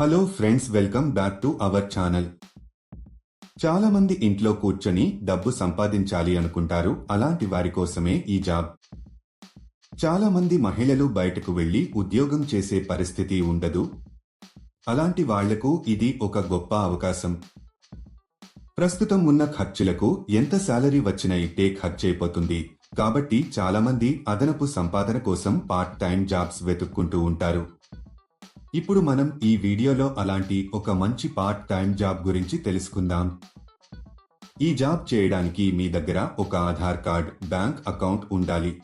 Hello friends welcome back to our channel. చాలా మంది ఇంట్లో కూర్చొని డబ్బు సంపాదించాలి అనుకుంటారు అలాంటి వారి కోసమే ఈ జాబ్. చాలా మంది మహిళలు బయటకు వెళ్ళి ఉద్యోగం చేసే పరిస్థితి ఉండదు. అలాంటి వాళ్ళకు ఇది ఒక గొప్ప అవకాశం. ప్రస్తుతం ఉన్న ఖర్చులకు ఎంత శాలరీ వచ్చినా ఇట్టే ఖర్చయిపోతుంది కాబట్టి చాలామంది అదనపు సంపాదన కోసం పార్ట్ టైం జాబ్స్ వెతుక్కుంటూ ఉంటారు. ఇప్పుడు మనం ఈ వీడియోలో అలాంటి ఒక మంచి పార్ట్ టైం జాబ్ గురించి తెలుసుకుందాం. ఈ జాబ్ చేయడానికి మీ దగ్గర ఒక ఆధార్ కార్డ్ బ్యాంక్ అకౌంట్ ఉండాలి.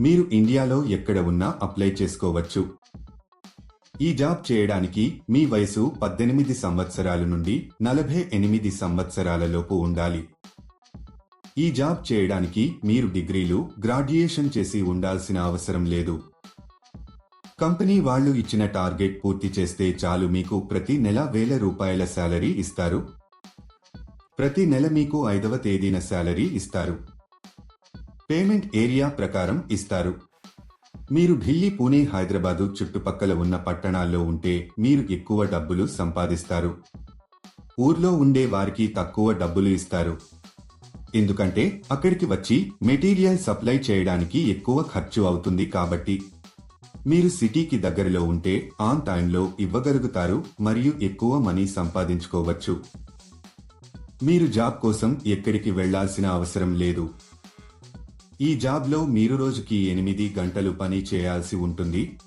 మీరు ఇండియాలో ఎక్కడ ఉన్నా అప్లై చేసుకోవచ్చు. ఈ జాబ్ చేయడానికి మీ వయసు పద్దెనిమిది సంవత్సరాల నుండి నలభై ఎనిమిది సంవత్సరాలలోపు ఉండాలి. ఈ జాబ్ చేయడానికి మీరు డిగ్రీలు గ్రాడ్యుయేషన్ చేసి ఉండాల్సిన అవసరం లేదు. కంపెనీ వాళ్ళు ఇచ్చిన టార్గెట్ పూర్తి చేస్తే చాలు మీకు ప్రతి నెల వేల రూపాయల శాలరీ ఇస్తారు. ప్రతి నెల మీకు ఐదవ తేదీన శాలరీ ఇస్తారు. పేమెంట్ ఏరియా ప్రకారం ఇస్తారు. మీరు ఢిల్లీ పూణే హైదరాబాదు చుట్టుపక్కల ఉన్న పట్టణాల్లో ఉంటే మీరు ఎక్కువ డబ్బులు సంపాదిస్తారు. ఊర్లో ఉండే వారికి తక్కువ డబ్బులు ఇస్తారు. ఎందుకంటే అక్కడికి వచ్చి మెటీరియల్ సప్లై చేయడానికి ఎక్కువ ఖర్చు అవుతుంది కాబట్టి మీరు సిటీకి దగ్గరలో ఉంటే ఆన్ టైంలో ఇవ్వగలుగుతారు మరియు ఎక్కువ మనీ సంపాదించుకోవచ్చు. మీరు జాబ్ కోసం ఎక్కడికి వెళ్ళాల్సిన అవసరం లేదు. ఈ జాబ్లో మీరు రోజుకి ఎనిమిది గంటలు పని చేయాల్సి ఉంటుంది.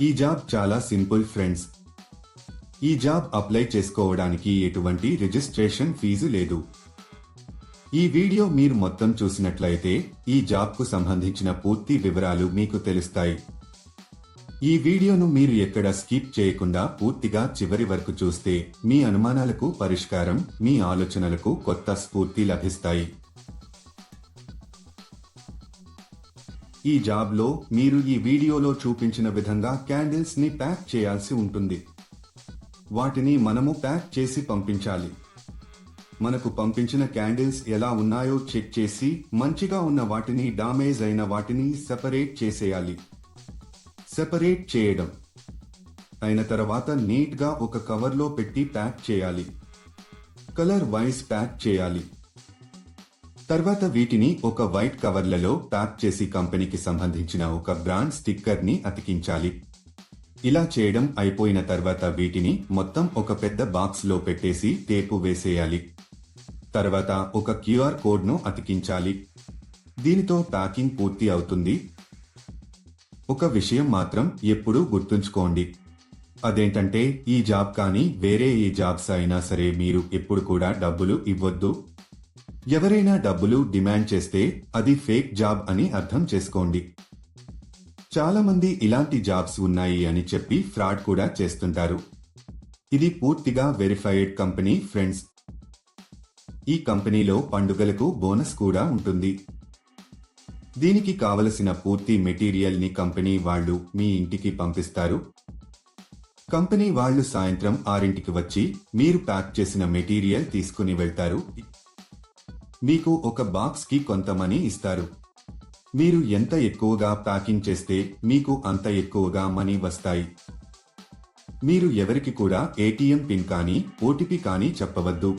ఈ జాబ్ చాలా సింపుల్ ఫ్రెండ్స్. ఈ జాబ్ అప్లై చేసుకోవడానికి ఎటువంటి రిజిస్ట్రేషన్ ఫీజు లేదు. ఈ వీడియో మీరు మొత్తం చూసినట్లయితే ఈ జాబ్కు సంబంధించిన పూర్తి వివరాలు మీకు తెలుస్తాయి. ఈ వీడియోను మీరు ఎక్కడ స్కిప్ చేయకుండా పూర్తిగా చివరి వరకు చూస్తే మీ అనుమానాలకు పరిష్కారం మీ ఆలోచనలకు కొత్త స్ఫూర్తి లభిస్తాయి. ఈ జాబ్లో మీరు ఈ వీడియోలో చూపించిన విధంగా క్యాండిల్స్ని ప్యాక్ చేయాల్సి ఉంటుంది. వాటిని మనము ప్యాక్ చేసి పంపించాలి. మనకు పంపించిన క్యాండిల్స్ ఎలా ఉన్నాయో చెక్ చేసి మంచిగా ఉన్న వాటిని డామేజ్ అయిన వాటిని సెపరేట్ చేసేయాలి. సెపరేట్ చేయడం. అయిన తర్వాత నీట్గా ఒక కవర్లో పెట్టి ప్యాక్ చేయాలి. కలర్ వైజ్ ప్యాక్ చేయాలి. తర్వాత వీటిని ఒక వైట్ కవర్లలో ప్యాక్ చేసి కంపెనీకి సంబంధించిన ఒక బ్రాండ్ స్టిక్కర్ని అతికించాలి. ఇలా చేయడం అయిపోయిన తర్వాత వీటిని మొత్తం ఒక పెద్ద బాక్స్లో పెట్టేసి టేపు వేసేయాలి. తర్వాత ఒక క్యూఆర్ కోడ్ను అతికించాలి. దీనితో ప్యాకింగ్ పూర్తి అవుతుంది. ఒక విషయం మాత్రం ఎప్పుడూ గుర్తుంచుకోండి. అదేంటంటే ఈ జాబ్ కానీ వేరే ఏ జాబ్స్ అయినా సరే మీరు ఎప్పుడు కూడా డబ్బులు ఇవ్వద్దు. ఎవరైనా డబ్బులు డిమాండ్ చేస్తే అది ఫేక్ జాబ్ అని అర్థం చేసుకోండి. చాలామంది ఇలాంటి జాబ్స్ ఉన్నాయి అని చెప్పి ఫ్రాడ్ కూడా చేస్తుంటారు. ఇది పూర్తిగా వెరిఫైడ్ కంపెనీ ఫ్రెండ్స్ ఈ కంపెనీలో పండుగలకు బోనస్ కూడా ఉంటుంది. దీనికి కావలసిన పూర్తి మెటీరియల్ని కంపెనీ వాళ్ళు మీ ఇంటికి పంపిస్తారు. కంపెనీ వాళ్ళు సాయంత్రం ఆరింటికి వచ్చి మీరు ప్యాక్ చేసిన మెటీరియల్ తీసుకుని వెళ్తారు. మీకు ఒక బాక్స్కి కొంత మనీ ఇస్తారు. మీరు ఎంత ఎక్కువగా ప్యాకింగ్ చేస్తే మీకు అంత ఎక్కువగా మనీ వస్తాయి. మీరు ఎవరికి కూడా ఏటీఎం పిన్ కానీ ఓటీపీ కానీ చెప్పవద్దు.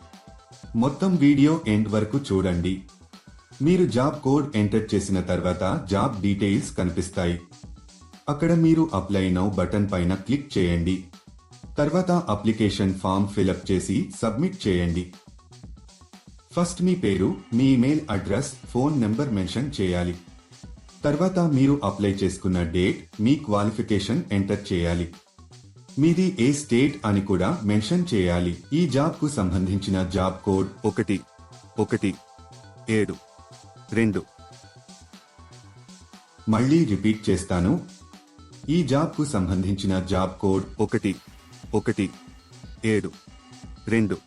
మొత్తం వీడియో ఎండ్ వరకు చూడండి. మీరు జాబ్ కోడ్ ఎంటర్ చేసిన తర్వాత జాబ్ డీటెయిల్స్ కనిపిస్తాయి. అక్కడ మీరు అప్లై నౌ బటన్ పైన క్లిక్ చేయండి. తర్వాత అప్లికేషన్ ఫామ్ ఫిలప్ చేసి సబ్మిట్ చేయండి. ఫస్ట్ మీ పేరు మీ email address phone number mention చేయాలి. తర్వాత మీరు అప్లై చేసుకున్న డేట్ మీ క్వాలిఫికేషన్ ఎంటర్ చేయాలి. మీది ఏ స్టేట్ అని కూడా మెన్షన్ చేయాలి. ఈ జాబ్కు సంబంధించిన జాబ్ కోడ్ ఒకటి ఒకటి ఏడు రెండు. మళ్ళీ రిపీట్ చేస్తాను. ఈ జాబ్కు సంబంధించిన జాబ్ కోడ్ ఒకటి ఒకటి ఏడు రెండు.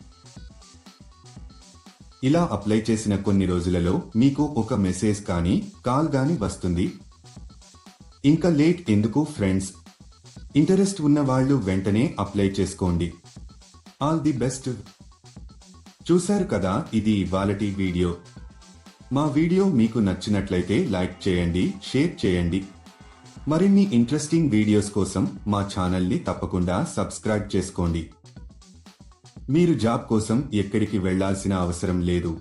ఇలా అప్లై చేసిన కొన్ని రోజులలో మీకు ఒక మెసేజ్ కానీ కాల్ గాని వస్తుంది. ఇంకా లేట్ ఎందుకు ఫ్రెండ్స్? ఇంటరెస్ట్ ఉన్న వాళ్ళు వెంటనే అప్లై చేసుకోండి. All the best. చూశారు కదా ఇది ఇవాళటి వీడియో. మా వీడియో మీకు నచ్చినట్లయితే లైక్ చేయండి షేర్ చేయండి. మరిన్ని ఇంట్రెస్టింగ్ వీడియోస్ కోసం మా ఛానల్ని తప్పకుండా సబ్స్క్రైబ్ చేసుకోండి. మీరు జాబ్ కోసం ఎక్కడికి వెళ్ళాల్సిన అవసరం లేదు.